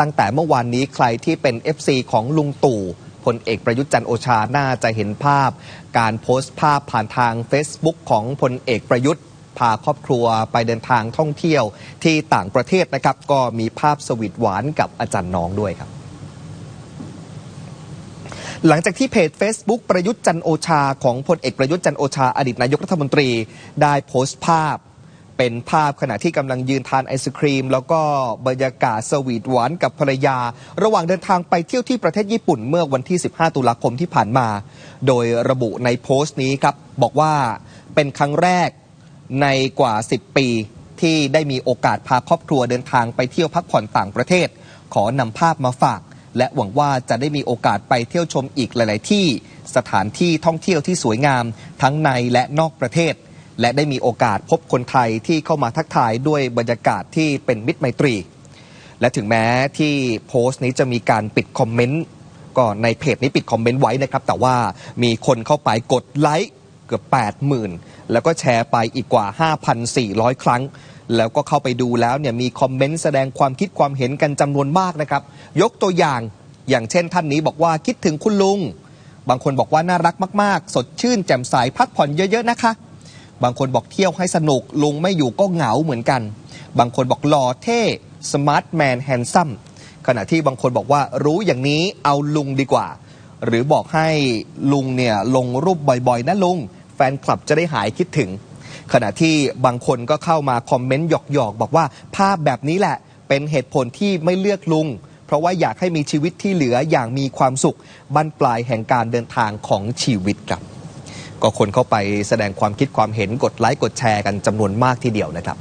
ตั้งแต่เมื่อวานนี้ใครที่เป็น FC ของลุงตู่พลเอกประยุทธ์จันโอชา น่าจะเห็นภาพ การโพสต์ภาพผ่านทาง Facebook ของพลเอกประยุทธ์พาครอบครัวไปเดินทางท่องเที่ยวที่ต่างประเทศนะครับ ก็มีภาพสวีทหวานกับอาจารย์น้องด้วยครับ หลังจากที่เพจ Facebook ประยุทธ์จันโอชา ของพลเอกประยุทธ์จันโอชาอดีตนายกรัฐมนตรี ได้โพสต์ภาพ เป็นภาพขณะที่กำลังยืนทานไอศครีม แล้วก็บรรยากาศสวีทหวานกับภรรยา ระหว่างเดินทางไปเที่ยวที่ประเทศญี่ปุ่นเมื่อวันที่ 15 ตุลาคมที่ผ่านมา โดยระบุในโพสต์นี้ครับ บอกว่าเป็นครั้งแรกในกว่า 10 ปีที่ได้มีโอกาสพาครอบครัวเดินทางไปเที่ยวพักผ่อนต่างประเทศ ขอนำภาพมาฝาก และหวังว่าจะได้มีโอกาสไปเที่ยวชมอีกหลาย ๆ ที่สถานที่ท่องเที่ยวที่สวยงามทั้งในและนอกประเทศ และได้มีโอกาสพบคนไทยที่เข้ามาทักทายด้วยบรรยากาศที่เป็นมิตรไมตรี และถึงแม้ที่โพสต์นี้จะมีการปิดคอมเมนต์ก็ในเพจนี้ปิดคอมเมนต์ไว้นะครับ แต่ว่ามีคนเข้าไปกดไลค์เกือบ 80,000 แล้วก็แชร์ไปอีกกว่า 5,400 ครั้ง แล้วก็เข้าไปดูแล้วเนี่ยมีคอมเมนต์แสดงความคิดความเห็นกันจำนวนมากนะครับ ยกตัวอย่างอย่างเช่นท่านนี้บอกว่าคิดถึงคุณลุง บางคนบอกว่าน่ารักมาก ๆ สดชื่นแจ่มใสพักผ่อนเยอะ ๆ นะคะ บางคนบอกเที่ยวให้สนุก ลุงไม่อยู่ก็เหงาเหมือนกัน บางคนบอกหล่อเท่สมาร์ทแมนแฮนซัมขณะที่บางคนบอกว่ารู้อย่างนี้เอาลุงดีกว่า หรือบอกให้ลุงเนี่ยลงรูปบ่อยๆ นะลุง แฟนคลับจะได้หายคิดถึง ขณะที่บางคนก็เข้ามาคอมเมนต์หยอกๆ บอกว่าภาพแบบนี้แหละ เป็นเหตุผลที่ไม่เลือกลุง เพราะว่าอยากให้มีชีวิตที่เหลืออย่างมีความสุขบั้นปลายแห่งการเดินทางของชีวิตครับ ก็คนเข้าไปแสดงความคิดความเห็นกดไลค์กดแชร์กันจำนวนมากทีเดียวนะครับ